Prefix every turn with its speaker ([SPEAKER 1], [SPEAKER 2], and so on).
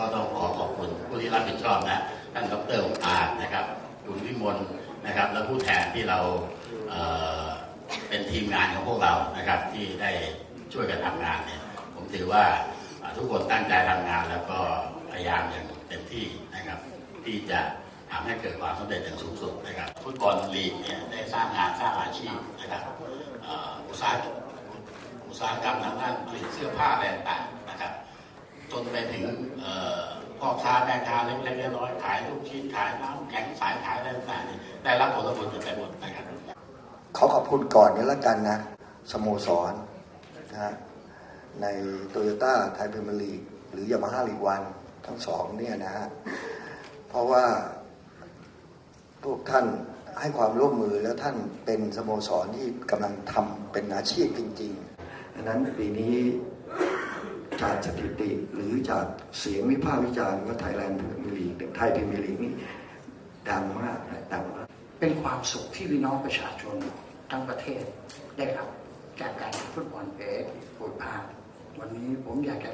[SPEAKER 1] ก็ต้องขอขอบคุณผู้ที่รับผิดชอบนะท่านดรองค์อาจนะครับคุณวิมลนะครับ และผู้แทนที่เราเเป็นทีมงานของพวกเรานะครับ ที่ได้ช่วยกันทำงานเนี่ยผมถือว่าทุกคนตั้งใจทำงาน แล้วก็พยายามอย่างเต็มที่นะครับ ที่จะทำให้เกิดความสำเร็จอย่างสูงสุดนะครับฟุตบอลลีกเนี่ยได้สร้างงานสร้างอาชีพนะครับอุตสาหกรรมอุตสาหกรรมทางด้านผลิตเสื้อผ้าอะไรต่างนะครับ จนไปถึงเพ่อค้าแม่ค้าเล็กๆน้อยๆขายลูกชิ้นขายน้ำแข็งสายขายอะไรต่างๆนี่ได้รับผลประโยชน์กันไปหมดนะครับ
[SPEAKER 2] ขอขอบคุณก่อนนี้ละกันนะ สโมสรนะฮะในโตโยต้าไทยพรีเมียร์ลีกหรือยามาฮ่าลีกวันทั้งสองเนี่ยนะฮะ เพราะว่าพวกท่านให้ความร่วมมือแล้วท่านเป็นสโมสรที่กำลังทำเป็นอาชีพจริงๆดังนั้นปีนี้ จากสถิติหรือจากเสียงวิพากษ์วิจารณ์ว่าไทยแลนด์พรีเมียร์ลีกไทยพรีเมียร์ลีกนี่ดังมากนะดังมาก
[SPEAKER 3] เป็นความสุขที่พี่น้องประชาชนทั้งประเทศได้รับจากการฟุตบอลเอฟฟุตบาลวันนี้ผมอยากจะ